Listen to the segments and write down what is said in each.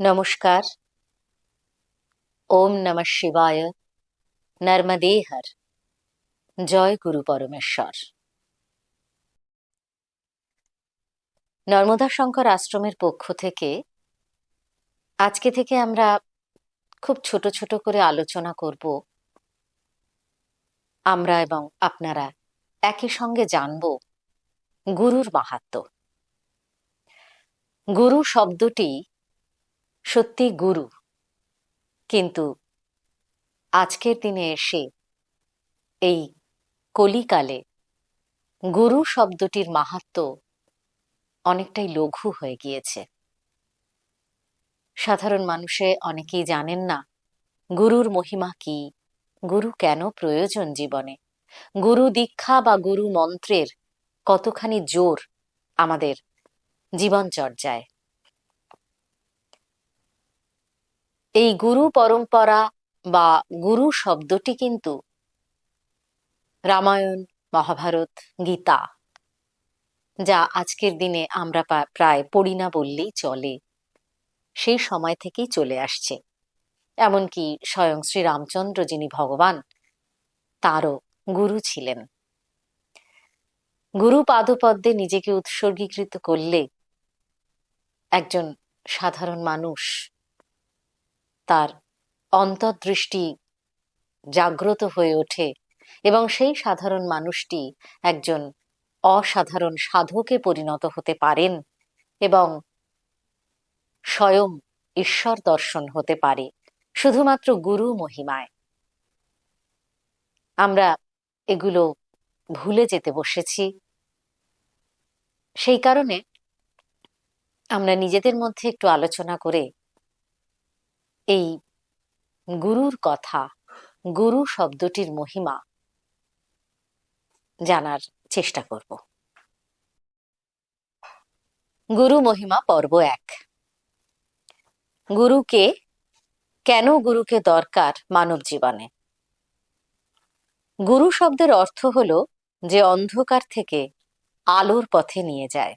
নমস্কার ওম নম শিবায় নর্মদে হর জয় গুরু পরমেশ্বর নর্মদা শঙ্কর আশ্রমের পক্ষ থেকে আজকে থেকে আমরা খুব ছোট ছোট করে আলোচনা করব। আমরা এবং আপনারা একই সঙ্গে জানব গুরুর মাহাত্ম্য গুরু শব্দটি সত্যি গুরু। কিন্তু আজকের দিনে এসে এই কলিকালে গুরু শব্দটির মাহাত্ম্য অনেকটাই লঘু হয়ে গিয়েছে। সাধারণ মানুষে অনেকেই জানেন না, গুরুর মহিমা কি? গুরু কেন প্রয়োজন জীবনে? গুরু দীক্ষা বা গুরু মন্ত্রের কতখানি জোর আমাদের জীবনচর্যায়? এই গুরু পরম্পরা বা গুরু শব্দটি কিন্তু রামায়ণ, মহাভারত, গীতা, যা আজকের দিনে আমরা প্রায় পড়ি না বললেই চলে, সেই সময় থেকেই চলে আসছে। এমনকি স্বয়ং শ্রী রামচন্দ্র যিনি ভগবান, তারও গুরু ছিলেন। গুরু পাদপদ্মে নিজেকে উৎসর্গীকৃত করলে একজন সাধারণ মানুষ তার অন্তর্দৃষ্টি জাগ্রত হয়ে ওঠে এবং সেই সাধারণ মানুষটি একজন অসাধারণ সাধকে পরিণত হতে পারেন এবং স্বয়ং ঈশ্বর দর্শন হতে পারে, শুধুমাত্র গুরু মহিমায়। আমরা এগুলো ভুলে যেতে বসেছি। সেই কারণে আমরা নিজেদের মধ্যে একটু আলোচনা করে এই গুরুর কথা, গুরু শব্দটির মহিমা জানার চেষ্টা করব। গুরু মহিমা পর্ব এক। গুরুকে, কেন গুরুকে দরকার মানব জীবনে? গুরু শব্দের অর্থ হল যে অন্ধকার থেকে আলোর পথে নিয়ে যায়।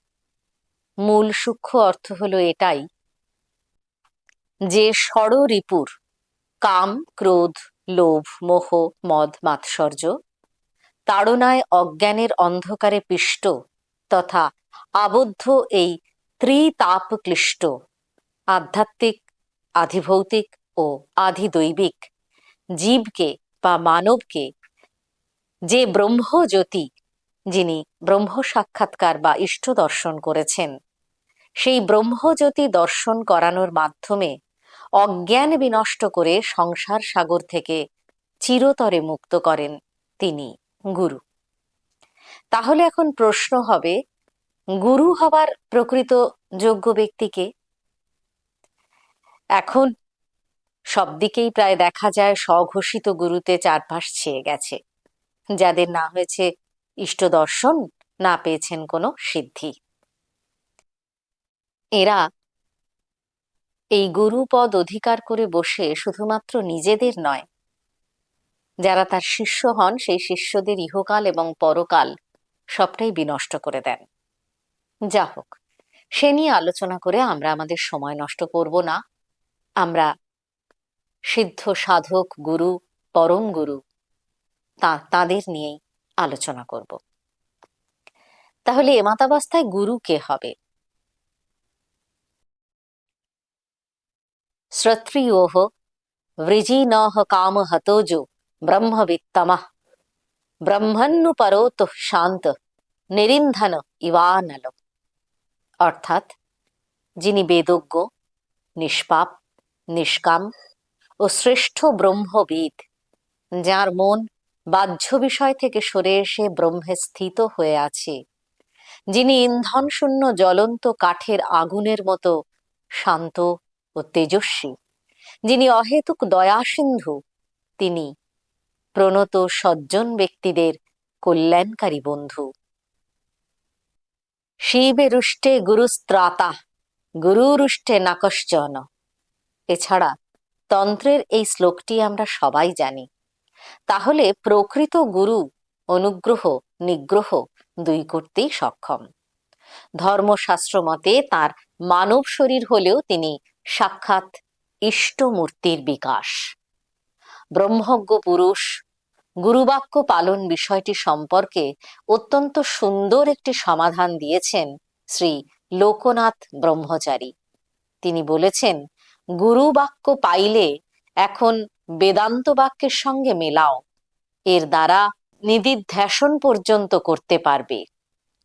মূল সূক্ষ্ম অর্থ হলো এটাই যে ষড়রিপুর কাম, ক্রোধ, লোভ, মোহ, মদ, মাৎসর্য, তাড়নায় অজ্ঞানের অন্ধকারে পিষ্ট তথা আবদ্ধ এই ত্রিতাপ ক্লিষ্ট আধ্যাত্মিক, আধিভৌতিক ও আধিদৈবিক জীবকে বা মানবকে যে ব্রহ্মজ্যোতি, যিনি ব্রহ্ম সাক্ষাৎকার বা ইষ্ট দর্শন করেছেন, সেই ব্রহ্মজ্যোতি দর্শন করানোর মাধ্যমে অজ্ঞান বিনষ্ট করে সংসার সাগর থেকে চিরতরে মুক্ত করেন তিনি, গুরু। তাহলে এখন প্রশ্ন হবে, গুরু হবার প্রকৃত যোগ্য ব্যক্তিকে এখন সব দিকেই প্রায় দেখা যায় স্বঘোষিত গুরুতে চারপাশ ছেয়ে গেছে। যাদের না হয়েছে ইষ্ট দর্শন, না পেয়েছেন কোনো সিদ্ধি। এরা এই গুরুপদ অধিকার করে বসে শুধুমাত্র নিজেদের নয়। যারা তার শিষ্য হন, সেই শিষ্যদের ইহকাল এবং পরকাল সবটাই বিনষ্ট করে দেন। যা হোক, সে নিয়ে আলোচনা করে আমরা আমাদের সময় নষ্ট করব না। আমরা সিদ্ধ সাধক গুরু, পরম গুরু, তা, তাদের নিয়েই আলোচনা করব। তাহলে এমাতাবস্থায় গুরু কে হবে? শ্রত্রিয়োহ వృజీనా কাম হতোজো ব্রহ্মবিত্তম ব্রহ্মান্নু পরোত শান্ত নিরিন্ধন ইবানল অর্থাৎ যিনি বেদজ্ঞ নিষ্পাপ নিষ্কাম ও শ্রেষ্ঠ ব্রহ্মবিদ যার মন বাহ্য বিষয় থেকে সরে এসে ব্রহ্মে স্থিত হয়ে আছে যিনি ইন্ধনশূন্য জ্বলন্ত কাঠের আগুনের মতো শান্ত ও তেজস্বী। যিনি অহেতুক দয়া সিন্ধু তিনি প্রণত সজ্জন ব্যক্তিদের কল্যাণকারী বন্ধু। শিবে রুষ্টে গুরুস্ত্রাতা গুরুরুষ্টে নাকশ্চন। এছাড়া তন্ত্রের এই শ্লোকটি আমরা সবাই জানি। তাহলে প্রকৃত গুরু, অনুগ্রহ, নিগ্রহ দুই করতেই সক্ষম। ধর্মশাস্ত্র মতে তার মানব শরীর হলেও তিনি সাক্ষাৎ ইষ্টমূর্তির বিকাশ। ব্রহ্মজ্ঞ পুরুষ, গুরুবাক্য পালন বিষয়টি সম্পর্কে অত্যন্ত সুন্দর একটি সমাধান দিয়েছেন শ্রী লোকনাথ ব্রহ্মচারী। তিনি বলেছেন গুরু বাক্য পাইলে এখন বেদান্ত বাক্যের সঙ্গে মেলাও। এর দ্বারা নিদিধ্যাসন পর্যন্ত করতে পারবে।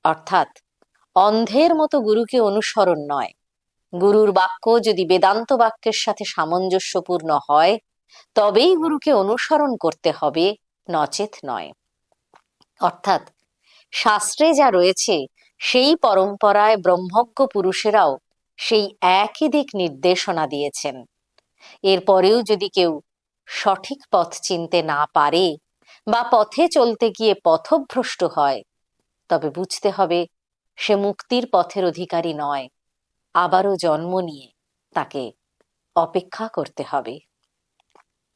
অর্থাৎ অন্ধের মতো গুরুকে অনুসরণ নয়। গুরুর বাক্য যদি বেদান্ত বাক্যের সাথে সামঞ্জস্যপূর্ণ হয়, তবেই গুরুকে অনুসরণ করতে হবে, নচেত নয়। অর্থাৎ, শাস্ত্রে যা রয়েছে, সেই পরম্পরায় ব্রহ্মজ্ঞ পুরুষেরাও সেই একই দিক নির্দেশনা দিয়েছেন। এরপরেও যদি কেউ সঠিক পথ চিনতে না পারে বা পথে চলতে গিয়ে পথভ্রষ্ট হয়, তবে বুঝতে হবে সে মুক্তির পথের অধিকারী নয়। আবারও জন্ম নিয়ে তাকে অপেক্ষা করতে হবে।